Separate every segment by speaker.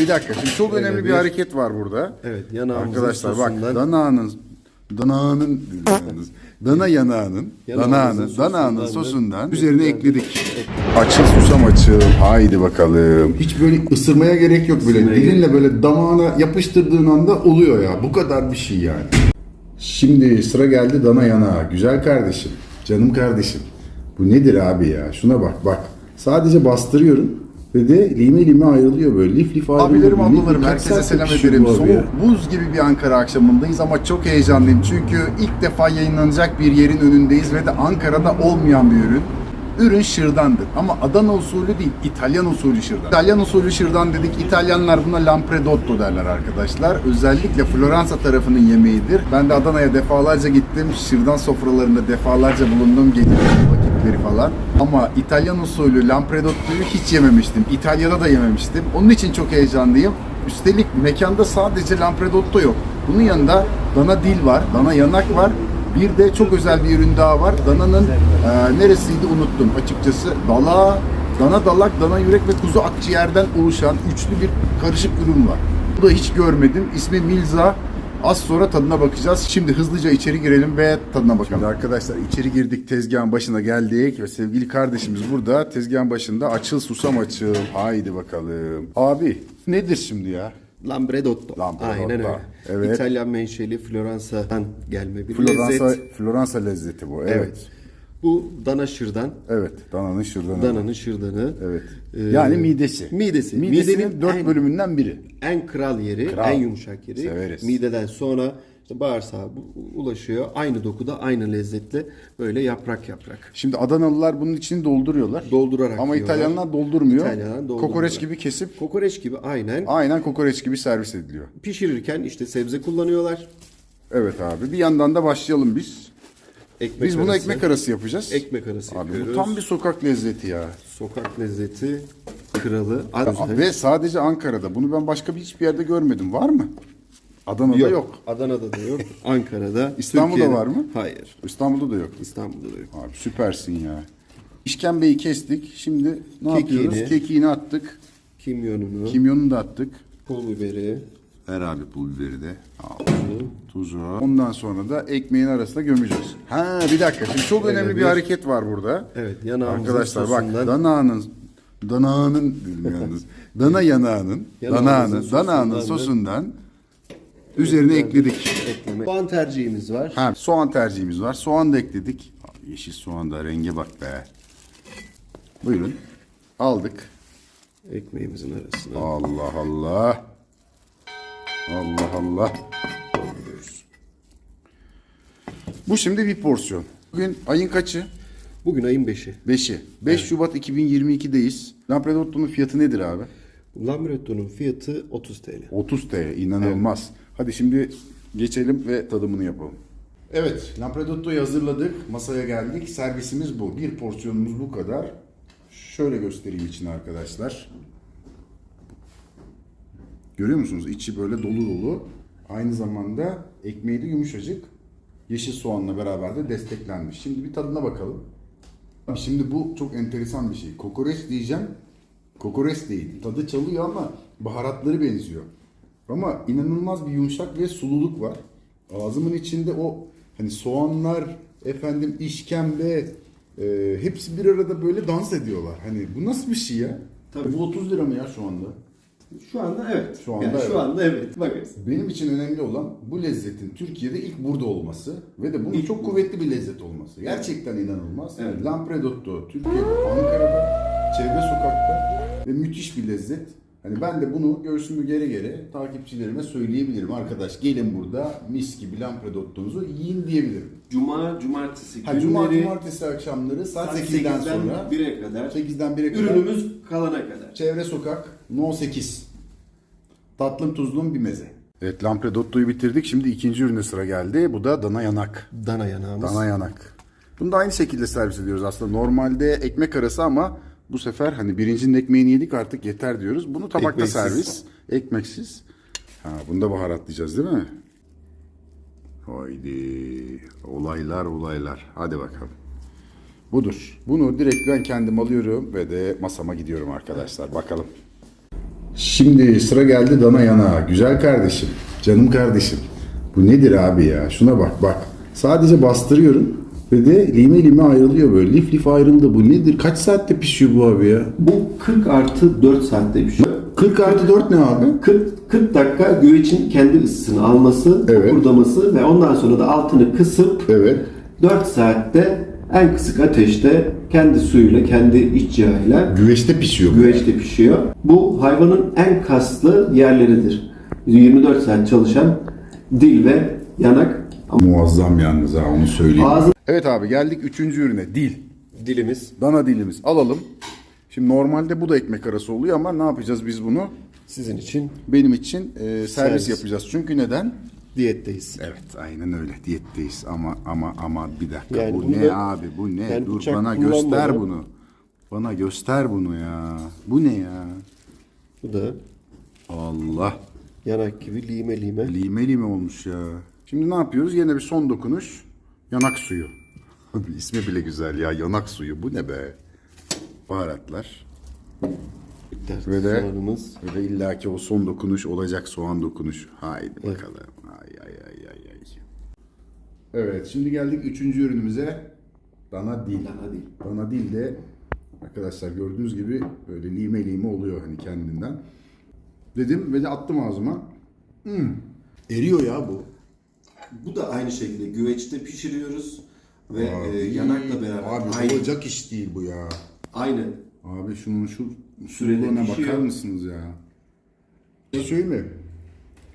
Speaker 1: bir dakika. Şimdi çok önemli bir,
Speaker 2: bir-
Speaker 1: hareket var burada.
Speaker 2: Evet, yanağımızın
Speaker 1: Arkadaşlar
Speaker 2: sosundan-
Speaker 1: bak danağının danağının dana yanağının
Speaker 2: Yanağımızın
Speaker 1: danağının
Speaker 2: sosundan
Speaker 1: danağının
Speaker 2: da-
Speaker 1: sosundan üzerine ekledik. Açıl susam açıl. Haydi bakalım. Hiç böyle ısırmaya gerek yok böyle.
Speaker 2: Isırmaya
Speaker 1: Dilinle böyle damağına yapıştırdığın anda oluyor ya. Bu kadar bir şey yani. Şimdi sıra geldi dana yanağa. Güzel kardeşim. Canım kardeşim. Bu nedir abi ya? Şuna bak bak. Sadece bastırıyorum ve de lime lime ayrılıyor böyle. Lif lif ayrılıyor. Abilerim, ablalarım herkese selam pişiyor ederim. ya?
Speaker 2: şey
Speaker 1: Soğuk buz gibi bir Ankara akşamındayız ama çok heyecanlıyım. Çünkü ilk defa yayınlanacak bir yerin önündeyiz ve de Ankara'da olmayan bir ürün. Ürün şırdandır ama Adana usulü değil, İtalyan usulü şırdan. İtalyan usulü şırdan dedik, İtalyanlar buna lampredotto derler arkadaşlar. Özellikle Floransa tarafının yemeğidir. Ben de Adana'ya defalarca gittim, şırdan sofralarında defalarca bulundum, gece vakitleri falan. Ama İtalyan usulü lampredotto'yu hiç yememiştim. İtalya'da da yememiştim. Onun için çok heyecanlıyım. Üstelik mekanda sadece lampredotto yok. Bunun yanında dana dil var, dana yanak var. Bir de çok özel bir ürün daha var. Dananın e, neresiydi unuttum açıkçası. Dala, dana dalak, dana yürek ve kuzu akciğerden oluşan üçlü bir karışık ürün var. Bu da hiç görmedim. İsmi Milza. Az sonra tadına bakacağız. Şimdi hızlıca içeri girelim ve tadına bakalım. Şimdi arkadaşlar içeri girdik tezgahın başına geldik ve sevgili kardeşimiz burada tezgahın başında açıl susam açıl. Haydi bakalım. Abi nedir şimdi ya?
Speaker 2: Lambredotto.
Speaker 1: Lambredotto.
Speaker 2: Aynen öyle.
Speaker 1: Evet.
Speaker 2: İtalyan menşeli Floransa'dan gelme bir
Speaker 1: Floransa,
Speaker 2: lezzet.
Speaker 1: Floransa lezzeti bu. Evet.
Speaker 2: Evet. Bu dana şırdan.
Speaker 1: Evet. Dananın şırdanı.
Speaker 2: Dananın şırdanı.
Speaker 1: Evet.
Speaker 2: Ee,
Speaker 1: yani midesi.
Speaker 2: midesi.
Speaker 1: Midesinin
Speaker 2: Midenin
Speaker 1: dört
Speaker 2: en-
Speaker 1: bölümünden biri.
Speaker 2: En kral yeri,
Speaker 1: Kral.
Speaker 2: en yumuşak yeri.
Speaker 1: Severiz.
Speaker 2: Mideden sonra işte bağırsağa ulaşıyor. Aynı dokuda, aynı lezzetle böyle yaprak yaprak.
Speaker 1: Şimdi Adanalılar bunun içini dolduruyorlar.
Speaker 2: Doldurarak
Speaker 1: Ama
Speaker 2: yiyorlar.
Speaker 1: İtalyanlar doldurmuyor.
Speaker 2: İtalyanlar doldurmuyor.
Speaker 1: Kokoreç gibi kesip
Speaker 2: Kokoreç gibi aynen.
Speaker 1: aynen kokoreç gibi servis ediliyor.
Speaker 2: Pişirirken işte sebze kullanıyorlar.
Speaker 1: Evet abi. Bir yandan da başlayalım biz.
Speaker 2: Ekmek
Speaker 1: Biz bunu
Speaker 2: arası.
Speaker 1: ekmek arası yapacağız.
Speaker 2: Ekmek arası
Speaker 1: Abi bu
Speaker 2: yapıyoruz.
Speaker 1: tam bir sokak lezzeti ya.
Speaker 2: Sokak lezzeti kralı.
Speaker 1: Ve sadece Ankara'da. Bunu ben başka bir hiçbir yerde görmedim. Var mı? Adana'da yok.
Speaker 2: Adana'da da yok. Ankara'da.
Speaker 1: İstanbul'da
Speaker 2: Türkiye'de-
Speaker 1: var mı?
Speaker 2: Hayır.
Speaker 1: İstanbul'da da yok.
Speaker 2: İstanbul'da da yok.
Speaker 1: Abi süpersin ya. İşkembeyi kestik. Şimdi ne
Speaker 2: Kekiğini.
Speaker 1: yapıyoruz? Kekiğini attık.
Speaker 2: Kimyonunu,
Speaker 1: Kimyonunu da attık.
Speaker 2: pul biberi,
Speaker 1: Ver abi pul biberi de. Al. Tuzu. Ondan sonra da ekmeğin arasına gömeceğiz. Ha bir dakika. Şimdi çok önemli bir, hareket var burada.
Speaker 2: Evet, yanağımızın
Speaker 1: Arkadaşlar bak
Speaker 2: sosundan-
Speaker 1: danağının danağının bilmiyorsunuz. Dana yanağının
Speaker 2: Yanağımızın
Speaker 1: danağının danağının
Speaker 2: sosundan da-
Speaker 1: sosundan üzerine ekledik.
Speaker 2: ekleme. Soğan tercihimiz var.
Speaker 1: Ha soğan tercihimiz var. Soğan da ekledik. Abi, Yeşil soğan da renge bak be. Buyurun. Aldık.
Speaker 2: Ekmeğimizin arasına.
Speaker 1: Allah Allah. Allah Allah. Bu şimdi bir porsiyon. Bugün ayın kaçı?
Speaker 2: Bugün ayın 5'i.
Speaker 1: 5'i. 5 Şubat 2022'deyiz. Lampredotto'nun fiyatı nedir abi?
Speaker 2: Lambretto'nun fiyatı 30 TL.
Speaker 1: 30 TL. inanılmaz. Hadi şimdi geçelim ve tadımını yapalım. Evet, Lampredotto'yu hazırladık. Masaya geldik. Servisimiz bu. Bir porsiyonumuz bu kadar. Şöyle göstereyim içini arkadaşlar. Görüyor musunuz? İçi böyle dolu dolu. Aynı zamanda ekmeği de yumuşacık. Yeşil soğanla beraber de desteklenmiş. Şimdi bir tadına bakalım. Şimdi bu çok enteresan bir şey. Kokoreç diyeceğim. Kokoreç değil. Tadı çalıyor ama baharatları benziyor. Ama inanılmaz bir yumuşak ve sululuk var. Ağzımın içinde o hani soğanlar, efendim işkembe e, hepsi bir arada böyle dans ediyorlar. Hani bu nasıl bir şey ya?
Speaker 2: Tabii.
Speaker 1: Bu 30 lira mı ya şu anda?
Speaker 2: Şu anda evet.
Speaker 1: Şu anda
Speaker 2: Yani
Speaker 1: evet.
Speaker 2: Şu anda evet. Bakın.
Speaker 1: Benim için önemli olan bu lezzetin Türkiye'de ilk burada olması ve de bunun çok kuvvetli bir lezzet olması. Gerçekten inanılmaz.
Speaker 2: Evet.
Speaker 1: Lampredotto Türkiye'de, Ankara'da, çevre sokakta ve müthiş bir lezzet. Hani ben de bunu göğsümü gere gere takipçilerime söyleyebilirim. Arkadaş gelin burada mis gibi Lampredotto'nuzu yiyin diyebilirim.
Speaker 2: Cuma, cumartesi
Speaker 1: Ha, Cuma,
Speaker 2: günleri
Speaker 1: cumartesi akşamları saat
Speaker 2: saat
Speaker 1: 8'den
Speaker 2: 8'den
Speaker 1: sonra
Speaker 2: 1'e kadar
Speaker 1: 8'den 1'e kadar
Speaker 2: ürünümüz kalana kadar.
Speaker 1: Çevre sokak No 8. Tatlım tuzlum bir meze. Evet Lampredotto'yu bitirdik. Şimdi ikinci ürüne sıra geldi. Bu da dana yanak.
Speaker 2: Dana yanağımız.
Speaker 1: Dana yanak. Bunu da aynı şekilde servis ediyoruz aslında. Normalde ekmek arası ama bu sefer hani birincinin ekmeğini yedik artık yeter diyoruz. Bunu tabakta
Speaker 2: Ekmeksiz.
Speaker 1: servis. Ekmeksiz. Ha, bunu da baharatlayacağız değil mi? Haydi. Olaylar olaylar. Hadi bakalım. Budur. Bunu direkt ben kendim alıyorum ve de masama gidiyorum arkadaşlar. Bakalım. Şimdi sıra geldi dana yana. Güzel kardeşim, canım kardeşim. Bu nedir abi ya? Şuna bak bak. Sadece bastırıyorum ve de lime lime ayrılıyor böyle. Lif lif ayrıldı. Bu nedir? Kaç saatte pişiyor bu abi ya?
Speaker 2: Bu 40 artı 4 saatte pişiyor.
Speaker 1: 40 artı 4 ne abi?
Speaker 2: 40, 40 dakika güvecin kendi ısısını alması,
Speaker 1: Evet.
Speaker 2: kurdaması ve ondan sonra da altını kısıp
Speaker 1: Evet.
Speaker 2: 4 saatte en kısık ateşte kendi suyuyla, kendi iç yağıyla
Speaker 1: Güveçte pişiyor
Speaker 2: güveçte pişiyor. Bu hayvanın en kaslı yerleridir. 24 saat çalışan dil ve yanak.
Speaker 1: Muazzam yalnız ha onu söyleyeyim.
Speaker 2: Ağzı
Speaker 1: Evet abi geldik üçüncü ürüne. Dil.
Speaker 2: dilimiz
Speaker 1: Dana dilimiz. Alalım. Şimdi normalde bu da ekmek arası oluyor ama ne yapacağız biz bunu?
Speaker 2: sizin için
Speaker 1: Benim için e, servis,
Speaker 2: Servis.
Speaker 1: yapacağız. Çünkü neden?
Speaker 2: Diyetteyiz.
Speaker 1: Evet aynen öyle. Diyetteyiz. Ama ama ama bir dakika.
Speaker 2: Yani
Speaker 1: bu ne abi? Bu ne?
Speaker 2: yani
Speaker 1: dur
Speaker 2: bıçak
Speaker 1: bana göster
Speaker 2: kullanmadan-
Speaker 1: bunu. Bana göster bunu ya. Bu ne ya?
Speaker 2: Bu da
Speaker 1: Allah.
Speaker 2: yanak gibi lime lime.
Speaker 1: lime lime olmuş ya. Şimdi ne yapıyoruz? Yine bir son dokunuş. Yanak suyu. Abi ismi bile güzel ya. Yanak suyu. Bu ne be? Baharatlar ve de
Speaker 2: Soğanımız.
Speaker 1: ve de illaki o son dokunuş olacak soğan dokunuş haydi bakalım ay ay ay ay ay Evet şimdi geldik üçüncü ürünümüze dana dil.
Speaker 2: Dana dil.
Speaker 1: Dana dil de arkadaşlar gördüğünüz gibi böyle lime lime oluyor hani kendinden. Dedim ve de attım ağzıma. Hmm, Eriyor ya bu.
Speaker 2: Bu da aynı şekilde güveçte pişiriyoruz ve e, yanakla beraber
Speaker 1: Abi
Speaker 2: aynı,
Speaker 1: olacak iş değil bu ya.
Speaker 2: aynı
Speaker 1: Abi şunun şu Süreliğine
Speaker 2: pişiyor.
Speaker 1: bakar mısınız ya? Şey söyleyeyim mi?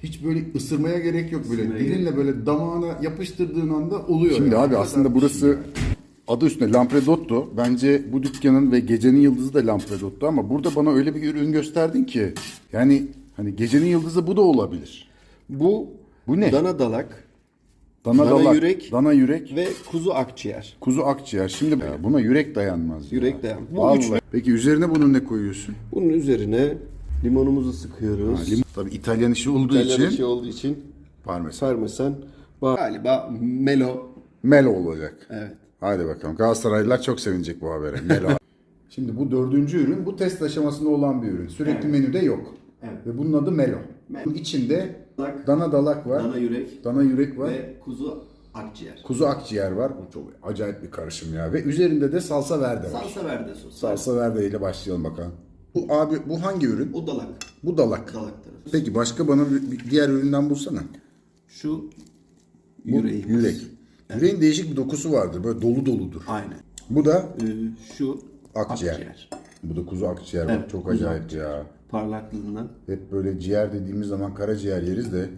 Speaker 1: Hiç böyle ısırmaya gerek yok böyle.
Speaker 2: Isırmaya
Speaker 1: Dilinle böyle damağına yapıştırdığın anda oluyor.
Speaker 3: Şimdi
Speaker 1: yani.
Speaker 3: abi aslında burası
Speaker 1: şey
Speaker 3: adı üstünde Lampredotto. Bence bu dükkanın ve gecenin yıldızı da Lampredotto ama burada bana öyle bir ürün gösterdin ki yani hani gecenin yıldızı bu da olabilir.
Speaker 2: Bu
Speaker 3: Bu ne?
Speaker 2: Dana dalak
Speaker 3: Dana,
Speaker 2: Dana
Speaker 3: dalak,
Speaker 2: yürek
Speaker 3: dana yürek,
Speaker 2: ve kuzu akciğer.
Speaker 3: kuzu akciğer. Şimdi ya buna yürek dayanmaz. ya.
Speaker 2: Yürek dayan. Bu
Speaker 3: Vallahi.
Speaker 2: üç-
Speaker 1: Peki üzerine bunu ne koyuyorsun?
Speaker 2: Bunun üzerine limonumuzu sıkıyoruz.
Speaker 1: Limon. Tabii İtalyan işi olduğu
Speaker 2: İtalyan
Speaker 1: için
Speaker 2: işi olduğu için
Speaker 1: parmesan.
Speaker 2: parmesan ba- galiba melo.
Speaker 1: Melo olacak.
Speaker 2: Evet.
Speaker 1: Hadi bakalım. Galatasaraylılar çok sevinecek bu habere. Melo. Şimdi bu dördüncü ürün. Bu test aşamasında olan bir ürün. Sürekli menüde yok.
Speaker 2: Evet.
Speaker 1: Ve bunun adı Melo.
Speaker 2: Melo.
Speaker 1: Bunun içinde
Speaker 2: Dalak,
Speaker 1: dana dalak var.
Speaker 2: dana yürek
Speaker 1: Dana yürek var.
Speaker 2: ve kuzu akciğer.
Speaker 1: Kuzu akciğer var. Bu çok acayip bir karışım ya. Ve üzerinde de salsa verde var.
Speaker 2: Salsa verde sos.
Speaker 1: Salsa verde ile başlayalım bakalım. Bu abi bu hangi ürün?
Speaker 2: O dalak.
Speaker 1: Bu dalak.
Speaker 2: Dalak tarafı.
Speaker 1: Peki başka bana bir, bir diğer üründen bulsana.
Speaker 2: Şu
Speaker 1: Bu
Speaker 2: yüreğimiz.
Speaker 1: Yürek. Yüreğin değişik bir dokusu vardır. Böyle dolu doludur.
Speaker 2: Aynen.
Speaker 1: Bu da
Speaker 2: Ee, şu
Speaker 1: Akciğer. bu da kuzu akciğer.
Speaker 2: Evet,
Speaker 1: çok acayip ya.
Speaker 2: Parlaklığından.
Speaker 1: Hep böyle ciğer dediğimiz zaman karaciğer yeriz de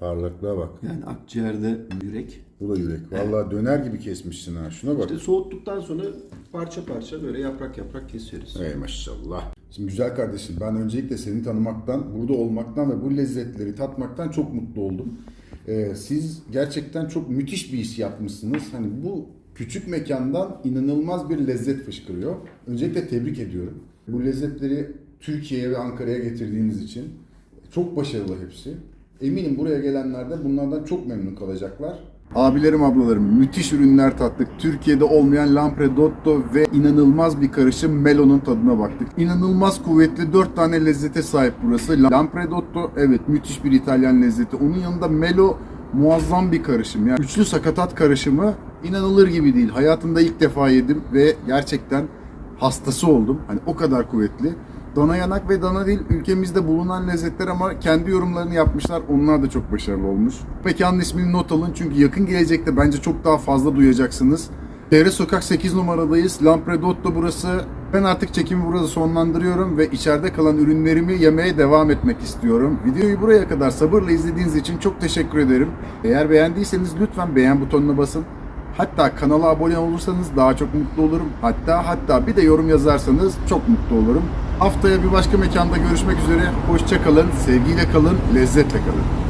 Speaker 1: parlaklığa bak.
Speaker 2: Yani akciğerde yürek.
Speaker 1: Bu da yürek. Vallahi döner gibi kesmişsin ha. Şuna bak.
Speaker 2: İşte soğuttuktan sonra parça parça böyle yaprak yaprak kesiyoruz.
Speaker 1: Ey maşallah. Şimdi güzel kardeşim ben öncelikle seni tanımaktan, burada olmaktan ve bu lezzetleri tatmaktan çok mutlu oldum. Ee, siz gerçekten çok müthiş bir iş yapmışsınız. Hani bu küçük mekandan inanılmaz bir lezzet fışkırıyor. Öncelikle tebrik ediyorum. Bu lezzetleri Türkiye'ye ve Ankara'ya getirdiğiniz için çok başarılı hepsi. Eminim buraya gelenler de bunlardan çok memnun kalacaklar.
Speaker 3: Abilerim ablalarım müthiş ürünler tattık. Türkiye'de olmayan Lampredotto ve inanılmaz bir karışım Melo'nun tadına baktık. İnanılmaz kuvvetli 4 tane lezzete sahip burası. Lampredotto evet müthiş bir İtalyan lezzeti. Onun yanında Melo muazzam bir karışım. Yani üçlü sakatat karışımı inanılır gibi değil. Hayatımda ilk defa yedim ve gerçekten hastası oldum. Hani o kadar kuvvetli. Dana yanak ve dana dil ülkemizde bulunan lezzetler ama kendi yorumlarını yapmışlar. Onlar da çok başarılı olmuş. Mekanın ismini not alın çünkü yakın gelecekte bence çok daha fazla duyacaksınız. Devre Sokak 8 numaradayız. Lampredotto burası. Ben artık çekimi burada sonlandırıyorum ve içeride kalan ürünlerimi yemeye devam etmek istiyorum. Videoyu buraya kadar sabırla izlediğiniz için çok teşekkür ederim. Eğer beğendiyseniz lütfen beğen butonuna basın. Hatta kanala abone olursanız daha çok mutlu olurum. Hatta hatta bir de yorum yazarsanız çok mutlu olurum. Haftaya bir başka mekanda görüşmek üzere. Hoşça kalın, sevgiyle kalın, lezzetle kalın.